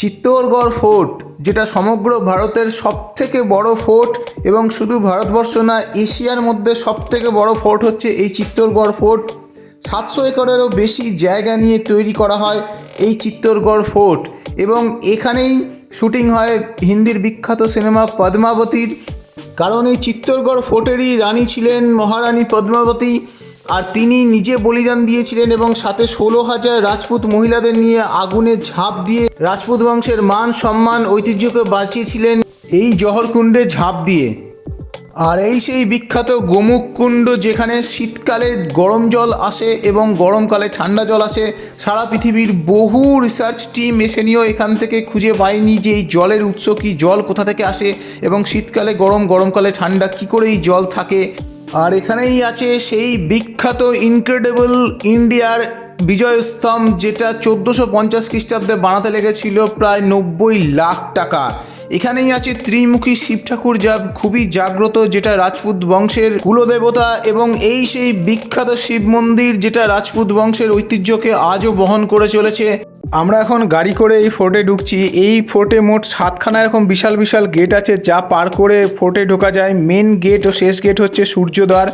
চিত্তৌরগড় fort, যেটা সমগ্র ভারতের সবথেকে বড় ফোর্ট এবং শুধু ভারতবর্ষ না, এশিয়ার মধ্যে সবথেকে বড় ফোর্ট হচ্ছে এই চিত্তৌরগড় ফোর্ট। সাতশো একরেরও বেশি জায়গা নিয়ে তৈরি করা হয় এই চিত্তৌরগড় ফোর্ট এবং এখানেই শুটিং হয় হিন্দির বিখ্যাত সিনেমা পদ্মাবতীর। কারণ এই চিত্তৌরগড় ফোর্টেরই রানী ছিলেন মহারানী পদ্মাবতী। আর তিনি নিজে বলিদান দিয়েছিলেন এবং সাথে ষোলো হাজার রাজপুত মহিলাদের নিয়ে আগুনে ঝাঁপ দিয়ে রাজপুত বংশের মান, সম্মান, ঐতিহ্যকে বাঁচিয়েছিলেন এই জহরকুণ্ডে ঝাঁপ দিয়ে। আর এই সেই বিখ্যাত গোমুখ কুণ্ড যেখানে শীতকালে গরম জল আসে এবং গরমকালে ঠান্ডা জল আসে, সারা পৃথিবীর বহু রিসার্চ টিম এসে নিয়েও এখান থেকে খুঁজে পায়নি যে এই জলের উৎস কি, জল কোথা থেকে আসে এবং শীতকালে গরম, গরমকালে ঠান্ডা কি করে এই জল থাকে। আর এখানেই আছে সেই বিখ্যাত ইনক্রেডিবল ইন্ডিয়ার বিজয় স্তম্ভ যেটা চোদ্দোশো পঞ্চাশ খ্রিস্টাব্দে বানাতে লেগেছিল প্রায় নব্বই লাখ টাকা। এখানেই আছে ত্রিমুখী শিব ঠাকুর, যা খুবই জাগ্রত, যেটা রাজপুত বংশের কুলদেবতা, এবং এই সেই বিখ্যাত শিব মন্দির, যেটা রাজপুত বংশের ঐতিহ্যকে আজও বহন করে চলেছে। আমরা এখন গাড়ি করে এই ফোর্টে ঢুকছি। এই ফোর্টে মোট সাতখানা এরকম বিশাল বিশাল গেট আছে, যা পার করে ফোর্টে ঢোকা যায়। মেন গেট ও শেষ গেট হচ্ছে সূর্যদ্বার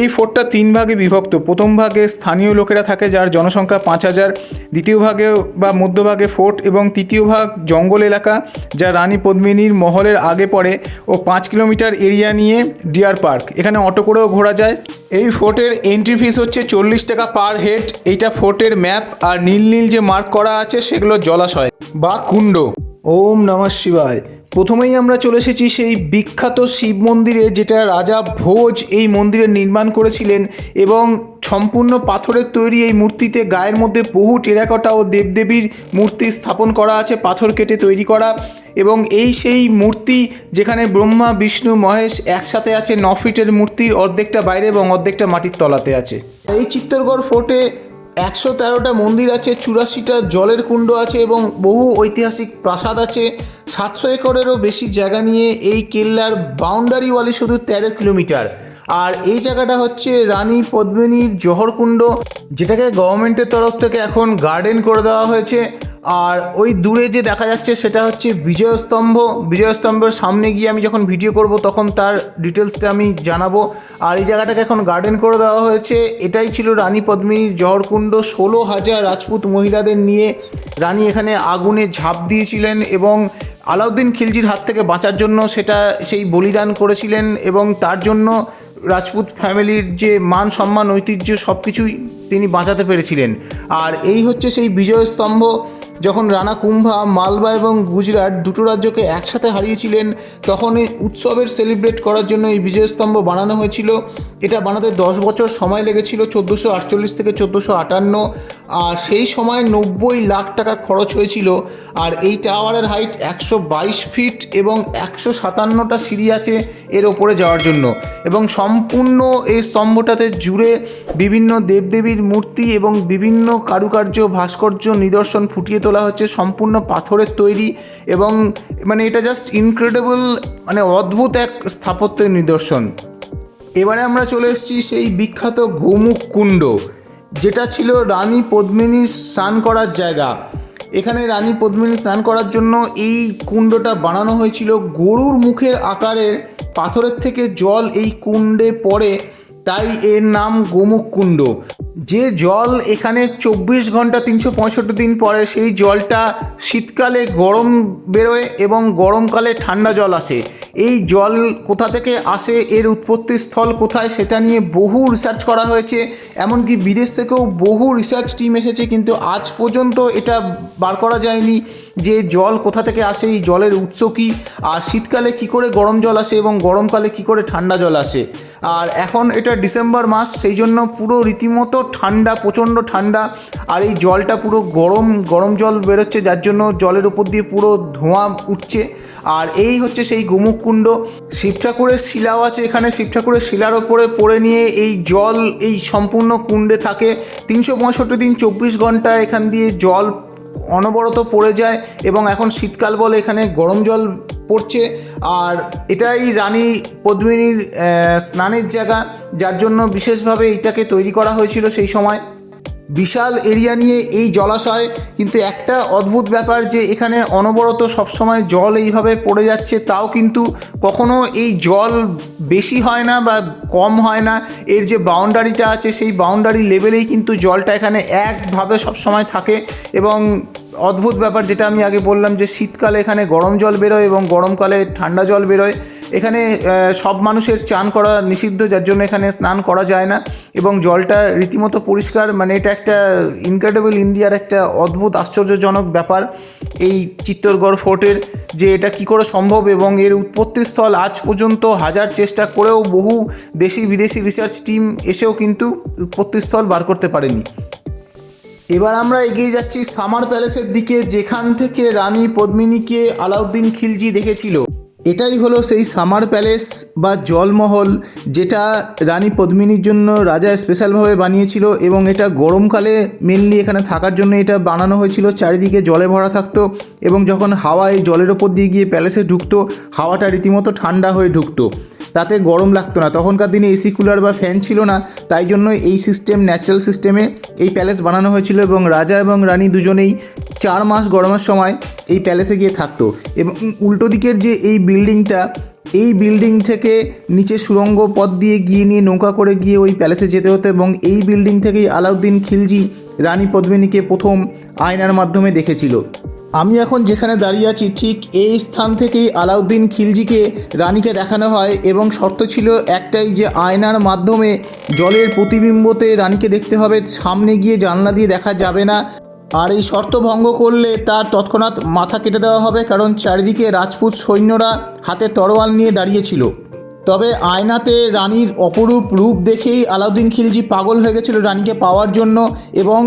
এই ফোর্টটা তিন ভাগে বিভক্ত। প্রথম ভাগে স্থানীয় লোকেরা থাকে, যার জনসংখ্যা পাঁচ হাজার। দ্বিতীয় ভাগে বা মধ্যভাগে ফোর্ট এবং তৃতীয় ভাগ জঙ্গল এলাকা, যা রানী পদ্মিনীর মহলের আগে পড়ে ও পাঁচ কিলোমিটার এরিয়া নিয়ে ডিয়ার পার্ক। এখানে অটো করেও ঘোরা যায়। এই ফোর্টের এন্ট্রি ফিস হচ্ছে চল্লিশ টাকা পার হেড এইটা ফোর্টের ম্যাপ আর নীল নীল যে মার্ক করা আছে, সেগুলো জলাশয় বা কুণ্ড। ওম নমঃ শিবায়। প্রথমেই আমরা চলে এসেছি সেই বিখ্যাত শিব মন্দিরে, যেটা রাজা ভোজ এই মন্দিরের নির্মাণ করেছিলেন এবং সম্পূর্ণ পাথরের তৈরি এই মূর্তিতে গায়ের মধ্যে বহু টেরাকটা ও দেবদেবীর মূর্তি স্থাপন করা আছে, পাথর কেটে তৈরি করা। এবং এই সেই মূর্তি যেখানে ব্রহ্মা, বিষ্ণু, মহেশ একসাথে আছে, ন ফিটের মূর্তির অর্ধেকটা বাইরে এবং অর্ধেকটা মাটির তলাতে আছে। এই চিত্তরগড় ফোর্টে একশো তেরোটা মন্দির আছে, চুরাশিটা জলের কুণ্ড আছে এবং বহু ঐতিহাসিক প্রাসাদ আছে। সাতশো একরেরও বেশি জায়গা নিয়ে এই কেল্লার বাউন্ডারি ওয়ালে শুধু তেরো কিলোমিটার। আর এই জায়গাটা হচ্ছে রানী পদ্মিনীর জহরকুণ্ড, যেটাকে গভর্নমেন্টের তরফ থেকে এখন গার্ডেন করে দেওয়া হয়েছে। আর ওই দূরে যে দেখা যাচ্ছে সেটা হচ্ছে বিজয়স্তম্ভ। বিজয়স্তম্ভের সামনে গিয়ে আমি যখন ভিডিও করব তখন তার ডিটেলসটা আমি জানাব। আর এই জায়গাটাকে এখন গার্ডেন করে দেওয়া হয়েছে। এটাই ছিল রানী পদ্মিনীর জহরকুণ্ড। ষোলো হাজার রাজপুত মহিলাদের নিয়ে রানী এখানে আগুনে ঝাঁপ দিয়েছিলেন এবং আলাউদ্দিন খিলজির হাত থেকে বাঁচার জন্য সেটা সেই বলিদান করেছিলেন এবং তার জন্য রাজপুত ফ্যামিলির যে মান, সম্মান, ঐতিহ্য সব কিছুই তিনি বাঁচাতে পেরেছিলেন। আর এই হচ্ছে সেই বিজয় স্তম্ভ যখন রানা কুম্ভা, মালবা এবং গুজরাট দুটো রাজ্যকে একসাথে হারিয়েছিলেন তখন এই উৎসবের সেলিব্রেট করার জন্য এই বিজয়স্তম্ভ বানানো হয়েছিল। এটা বানাতে দশ বছর সময় লেগেছিল, চোদ্দোশো আটচল্লিশ থেকে চোদ্দোশো আটান্ন। আর সেই সময় নব্বই লাখ টাকা খরচ হয়েছিল। আর এই টাওয়ারের হাইট একশো বাইশ ফিট এবং একশো সাতান্নটা সিঁড়ি আছে এর ওপরে যাওয়ার জন্য। এবং সম্পূর্ণ এই স্তম্ভটাতে জুড়ে বিভিন্ন দেবদেবীর মূর্তি এবং বিভিন্ন কারুকার্য, ভাস্কর্য, নিদর্শন ফুটিয়ে তোলা হচ্ছে, সম্পূর্ণ পাথরের তৈরি এবং মানে এটা জাস্ট ইনক্রেডিবল মানে অদ্ভুত এক স্থাপত্যের নিদর্শন। এবারে আমরা চলে এসেছি সেই বিখ্যাত গোমুখ কুণ্ড, যেটা ছিল রানী পদ্মিনীর স্নান করার জায়গা। এখানে রানী পদ্মিনী স্নান করার জন্য এই কুণ্ডটা বানানো হয়েছিল। গরুর মুখের আকারের পাথরের থেকে জল এই কুণ্ডে পড়ে, তাই এর নাম গোমুখ কুণ্ড। যে জল এখানে চব্বিশ ঘণ্টা তিনশো পঁয়ষট্টি দিন পরে, সেই জলটা শীতকালে গরম বেরোয় এবং গরমকালে ঠান্ডা জল আসে। এই জল কোথা থেকে আসে, এর উৎপত্তি স্থল কোথায়, সেটা নিয়ে বহু রিসার্চ করা হয়েছে। এমনকি বিদেশ থেকেও বহু রিসার্চ টিম এসেছে, কিন্তু আজ পর্যন্ত এটা বার করা যায়নি। যে জল কোথা থেকে আসে, এই জলের উৎস কী? আর শীতকালে কি করে গরম জল আসে এবং গরমকালে কি করে ঠান্ডা জল আসে? আর এখন এটা ডিসেম্বর মাস সেই জন্য পুরো রীতিমতো ঠান্ডা, প্রচণ্ড ঠান্ডা, আর এই জলটা পুরো গরম গরম জল বেরোচ্ছে, যার জন্য জলের উপর দিয়ে পুরো ধোঁয়া উঠছে। আর এই হচ্ছে সেই গোমুখ কুণ্ড। শিব ঠাকুরের শিলাও আছে এখানে শিব ঠাকুরের শিলার ওপরে পড়ে নিয়ে এই জল এই সম্পূর্ণ কুণ্ডে থাকে। তিনশো পঁয়ষট্টি দিন চব্বিশ ঘণ্টা এখান দিয়ে জল অনবরত পড়ে যায় এবং এখন শীতকাল বলে এখানে গরম জল পড়ছে। আর এটাই রানী পদ্মিনীর স্নানের জায়গা, যার জন্য বিশেষভাবে এইটাকে তৈরি করা হয়েছিল সেই সময়। বিশাল এরিয়া নিয়ে এই জলাশয়, কিন্তু একটা অদ্ভুত ব্যাপার যে এখানে অনবরত সবসময় জল এইভাবে পড়ে যাচ্ছে, তাও কিন্তু কখনো এই জল বেশি হয় না বা কম হয় না। এর যে বাউন্ডারিটা আছে, সেই বাউন্ডারি লেভেলেই কিন্তু জলটা এখানে একভাবে সবসময় থাকে এবং অদ্ভুত ব্যাপার যেটা আমি আগে বললাম যে শীতকালে এখানে গরম জল বেরোয় এবং গরমকালে ঠান্ডা জল বেরোয়। এখানে সব মানুষের চান করা নিষিদ্ধ, যার জন্য এখানে স্নান করা যায় না। এবং জলটা রীতিমতো পরিষ্কার মানে এটা একটা ইনক্রেডিবল ইন্ডিয়ার একটা অদ্ভুত, আশ্চর্যজনক ব্যাপার। এই চিত্তরগড় ফোর্টের যে এটা কি করে সম্ভব এবং এর উৎপত্তিস্থল আজ পর্যন্ত হাজার চেষ্টা করেও বহু দেশি বিদেশি রিসার্চ টিম এসেও কিন্তু উৎপত্তিস্থল বার করতে পারেনি। এবার আমরা এগিয়ে যাচ্ছি সামার প্যালেসের দিকে, যেখান থেকে রানী পদ্মিনীকে আলাউদ্দিন খিলজি দেখেছিল। এটাই হলো সেই সামার প্যালেস বা জলমহল, যেটা রানী পদ্মিনীর জন্য রাজা স্পেশালভাবে বানিয়েছিল এবং এটা গরমকালে মেনলি এখানে থাকার জন্য এটা বানানো হয়েছিল। চারিদিকে জলে ভরা থাকতো এবং যখন হাওয়া এই জলের ওপর দিয়ে গিয়ে প্যালেসে ঢুকতো, হাওয়াটা রীতিমতো ঠান্ডা হয়ে ঢুকতো। তাতে গরম লাগতো না। তখনকার দিনে এসি কুলার বা ফ্যান ছিল না, তাই জন্য এই সিস্টেম ন্যাচারাল সিস্টেমে এই প্যালেস বানানো হয়েছিল এবং রাজা এবং রানী দুজনেই চার মাস গরমের সময় এই প্যালেসে গিয়ে থাকতো। এবং উল্টো দিকের যে এই বিল্ডিংটা এই বিল্ডিং থেকে নিচে সুড়ঙ্গ পথ দিয়ে গিয়ে নিয়ে নৌকা করে গিয়ে ওই প্যালেসে যেতে হতো এবং এই বিল্ডিং থেকেই আলাউদ্দিন খিলজি, রানী পদ্মিনীকে প্রথম আয়নার মাধ্যমে দেখেছিল। আমি এখন যেখানে দাঁড়িয়ে আছি, ঠিক এই স্থান থেকেই আলাউদ্দিন খিলজিকে রানীকে দেখানো হয় এবং শর্ত ছিল একটাই যে আয়নার মাধ্যমে জলের প্রতিবিম্বতে রানীকে দেখতে হবে, সামনে গিয়ে জানলা দিয়ে দেখা যাবে না। আর এই শর্ত ভঙ্গ করলে তার তৎক্ষণাৎ মাথা কেটে দেওয়া হবে কারণ চারিদিকে রাজপুত সৈন্যরা হাতে তরোয়াল নিয়ে দাঁড়িয়েছিল তবে আয়নাতে রানীর অপরূপ রূপ দেখেই আলাউদ্দিন খিলজি পাগল হয়ে গেছিল রানীকে পাওয়ার জন্য এবং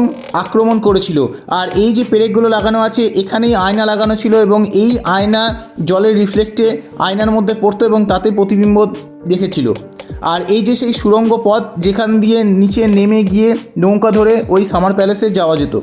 আক্রমণ করেছিল। আর এই যে পেরেকগুলো লাগানো আছে, এখানেই আয়না লাগানো ছিল এবং এই আয়না জলের রিফ্লেক্টে আয়নার মধ্যে পড়তো এবং তাতে প্রতিবিম্ব দেখেছিল। আর এই যে সেই সুড়ঙ্গ পথ, যেখান দিয়ে নিচে নেমে গিয়ে নৌকা ধরে ওই সামার প্যালেসে যাওয়া যেত।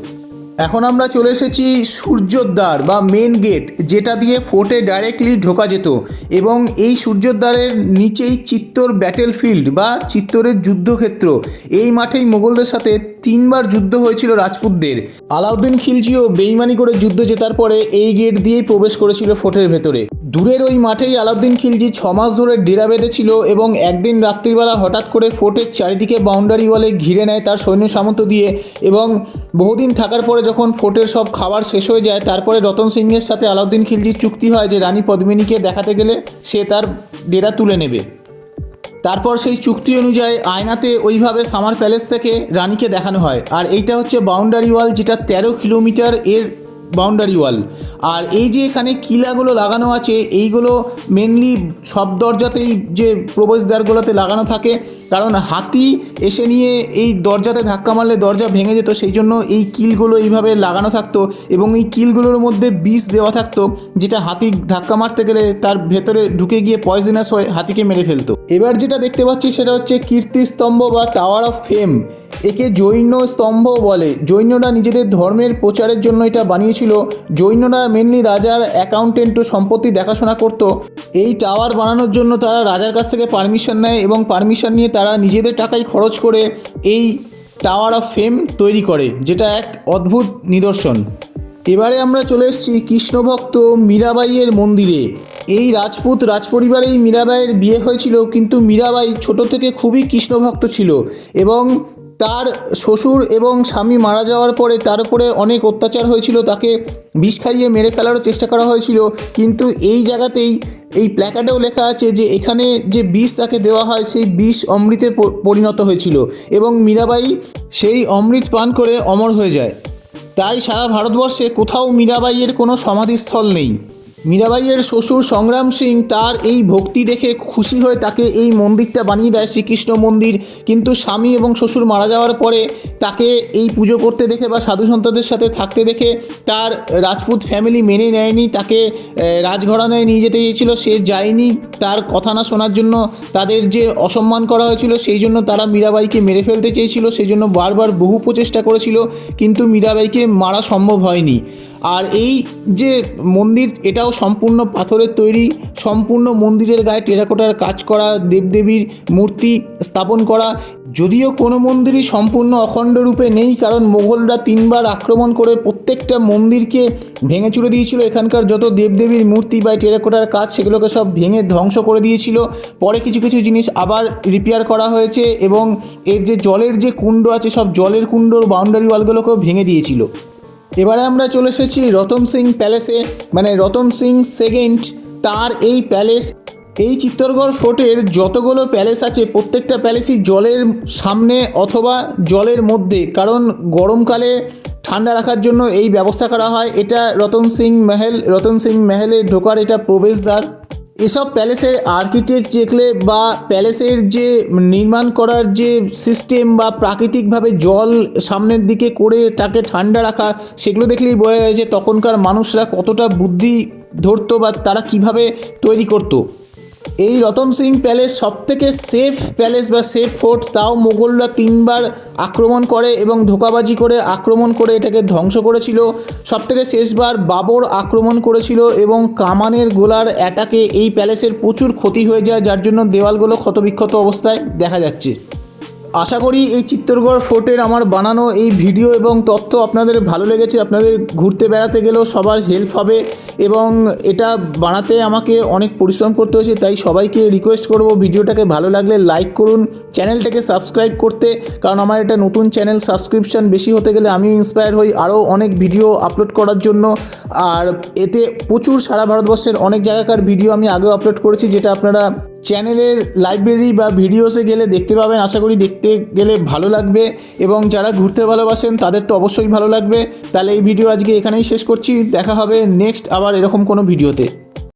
এখন আমরা চলে এসেছি সূর্যোদ্বার বা মেন গেট যেটা দিয়ে ফোর্টে ডাইরেক্টলি ঢোকা যেত। এবং এই সূর্যোদ্বারের নিচেই চিত্তর ব্যাটেল ফিল্ড বা চিত্তরের যুদ্ধক্ষেত্র। এই মাঠেই মোগলদের সাথে তিনবার যুদ্ধ হয়েছিল রাজপুতদের। আলাউদ্দিন খিলজিও বেইমানি করে যুদ্ধ জেতার পরে এই গেট দিয়েই প্রবেশ করেছিল ফোর্টের ভেতরে। দূরের ওই মাঠেই আলাউদ্দিন খিলজি ছ মাস ধরে ডেরা বেঁধেছিল এবং একদিন রাত্রিবেলা হঠাৎ করে ফোর্টের চারিদিকে বাউন্ডারি ওয়ালে ঘিরে নেয় তার সৈন্য সামন্ত দিয়ে এবং বহুদিন থাকার পরে যখন ফোর্টের সব খাবার শেষ হয়ে যায়, তারপরে রতন সিংয়ের সাথে আলাউদ্দিন খিলজির চুক্তি হয় যে রানী পদ্মিনীকে দেখাতে গেলে সে তার ডেরা তুলে নেবে। তারপর সেই চুক্তি অনুযায়ী আয়নাতে ওইভাবে সামার প্যালেস থেকে রানীকে দেখানো হয়। আর এইটা হচ্ছে বাউন্ডারি ওয়াল যেটা তেরো কিলোমিটার এর বাউন্ডারি ওয়াল আর এই যে এখানে কিলাগুলো লাগানো আছে, এইগুলো মেনলি সব দরজাতেই যে প্রবেশদ্বারগুলোতে লাগানো থাকে। কারণ হাতি এসে নিয়ে এই দরজাতে ধাক্কা মারলে দরজা ভেঙে যেত, সেই জন্য এই কিলগুলো এইভাবে লাগানো থাকতো এবং এই কিলগুলোর মধ্যে বিষ দেওয়া থাকতো, যেটা হাতি ধাক্কা মারতে গেলে তার ভেতরে ঢুকে গিয়ে পয়জনাস হয়ে হাতিকে মেরে ফেলতো। এবার যেটা দেখতে পাচ্ছি সেটা হচ্ছে কীর্তিস্তম্ভ বা টাওয়ার অফ ফেম একে জৈন স্তম্ভ বলে। জৈনরা নিজেদের ধর্মের প্রচারের জন্য এটা বানিয়েছিল। জৈনরা মেনলি রাজার অ্যাকাউন্টেন্ট ও সম্পত্তি দেখাশোনা করত। এই টাওয়ার বানানোর জন্য তারা রাজার কাছ থেকে পারমিশন নেয় এবং পারমিশন নিয়ে তারা নিজেদের টাকাই খরচ করে এই টাওয়ার অফ ফেম তৈরি করে, যেটা এক অদ্ভুত নিদর্শন। এবারে আমরা চলে এসেছি কৃষ্ণভক্ত মীরাবাইয়ের মন্দিরে। এই রাজপুত রাজপরিবারেই মীরাবাইয়ের বিয়ে হয়েছিল, কিন্তু মীরাবাই ছোট থেকে খুবই কৃষ্ণভক্ত ছিল এবং তার শ্বশুর এবং স্বামী মারা যাওয়ার পরে তার উপরে অনেক অত্যাচার হয়েছিল, তাকে বিষ খাইয়ে মেরে ফেলারও চেষ্টা করা হয়েছিল। কিন্তু এই জায়গাতেই এই প্ল্যাকার্ডেও লেখা আছে যে, এখানে যে বিষ তাকে দেওয়া হয়, সেই বিষ অমৃতে পরিণত হয়েছিল এবং মীরাবাই সেই অমৃত পান করে অমর হয়ে যায়। তাই সারা ভারতবর্ষে কোথাও মীরাবাইয়ের কোনো সমাধিস্থল নেই। মীরাবাইয়ের শ্বশুর সংগ্রাম সিং তার এই ভক্তি দেখে খুশি হয়ে তাকে এই মন্দিরটা বানিয়ে দেয় শ্রীকৃষ্ণ মন্দির। কিন্তু স্বামী এবং শ্বশুর মারা যাওয়ার পরে তাকে এই পুজো করতে দেখে বা সাধু সন্তদের সাথে থাকতে দেখে তার রাজপুত ফ্যামিলি মেনে নেয়নি, তাকে রাজঘরানায় নিয়ে যেতে চেয়েছিল। সে যায়নি তার কথা না শোনার জন্য তাদের যে অসম্মান করা হয়েছিল সেই জন্য তারা মীরাবাইকে মেরে ফেলতে চেয়েছিল। সেই জন্য বারবার বহু প্রচেষ্টা করেছিল, কিন্তু মীরাবাইকে মারা সম্ভব হয়নি। আর এই যে মন্দির, এটাও সম্পূর্ণ পাথরের তৈরি, সম্পূর্ণ মন্দিরের গায়ে টেরাকোটার কাজ করা, দেবদেবীর মূর্তি স্থাপন করা। যদিও কোনো মন্দিরই সম্পূর্ণ অখণ্ড রূপে নেই, কারণ মোগলরা তিনবার আক্রমণ করে প্রত্যেকটা মন্দিরকে ভেঙে চুরে দিয়েছিল। এখানকার যত দেবদেবীর মূর্তি বা টেরাকোটার কাজ, সেগুলোকে সব ভেঙে ধ্বংস করে দিয়েছিল। পরে কিছু কিছু জিনিস আবার রিপেয়ার করা হয়েছে এবং এর যে জলের যে কুণ্ড আছে, সব জলের কুণ্ডর বাউন্ডারি ওয়ালগুলোকেও ভেঙে দিয়েছিল। এবারে আমরা চলে এসেছি রতন সিং প্যালেসে। মানে রতন সিং সেকেন্ড, তার এই প্যালেস, এই চিত্তরগড় ফোর্টের যতগুলো প্যালেস আছে, প্রত্যেকটা প্যালেসই জলের সামনে অথবা জলের মধ্যে, কারণ গরমকালে ঠান্ডা রাখার জন্য এই ব্যবস্থা করা হয়। এটা রতন সিং মহল, রতন সিং মহলে ঢোকার এটা প্রবেশদ্বার। এসব প্যালেসের আর্কিটেক্ট দেখলে বা প্যালেসের যে নির্মাণ করার যে সিস্টেম বা প্রাকৃতিকভাবে জল সামনের দিকে করে তাকে ঠান্ডা রাখা, সেগুলো দেখলেই বোঝা যায় যে তখনকার মানুষরা কতটা বুদ্ধি ধরতো বা তারা কীভাবে তৈরি করতো। এই রতন সিং প্যালেস সবথেকে সেফ প্যালেস বা সেফ ফোর্ট তাও মোগলরা তিনবার আক্রমণ করে এবং ধোকাবাজি করে আক্রমণ করে এটাকে ধ্বংস করেছিল। সবথেকে শেষবার বাবর আক্রমণ করেছিল এবং কামানের গোলার অ্যাটাকে এই প্যালেসের প্রচুর ক্ষতি হয়ে যায়, যার জন্য দেওয়ালগুলো ক্ষতবিক্ষত অবস্থায় দেখা যাচ্ছে। আশা করি এই চিত্তরগড় ফোর্টের আমার বানানো এই ভিডিও এবং তথ্য আপনাদের ভালো লেগেছে। আপনাদের ঘুরতে বেড়াতে গেলেও সবার হেল্প হবে এবং এটা বানাতে আমাকে অনেক পরিশ্রম করতে হয়েছে, তাই সবাইকে রিকোয়েস্ট করব ভিডিওটাকে ভালো লাগলে লাইক করুন চ্যানেলটাকে সাবস্ক্রাইব করতে, কারণ আমার এটা নতুন চ্যানেল সাবস্ক্রিপশন বেশি হতে গেলে আমিও ইন্সপায়ার হই আরও অনেক ভিডিও আপলোড করার জন্য। আর এতে প্রচুর সারা ভারতবর্ষের অনেক জায়গাকার ভিডিও আমি আগেও আপলোড করেছি, যেটা আপনারা চ্যানেলের লাইব্রেরি বা ভিডিওসে গেলে দেখতে পাবেন, আশা করি দেখতে গেলে ভালো লাগবে এবং যারা ঘুরতে ভালোবাসেন তাদের তো অবশ্যই ভালো লাগবে। তাহলে এই ভিডিও আজকে এখানেই শেষ করছি। দেখা হবে নেক্সট আবার এরকম কোনো ভিডিওতে।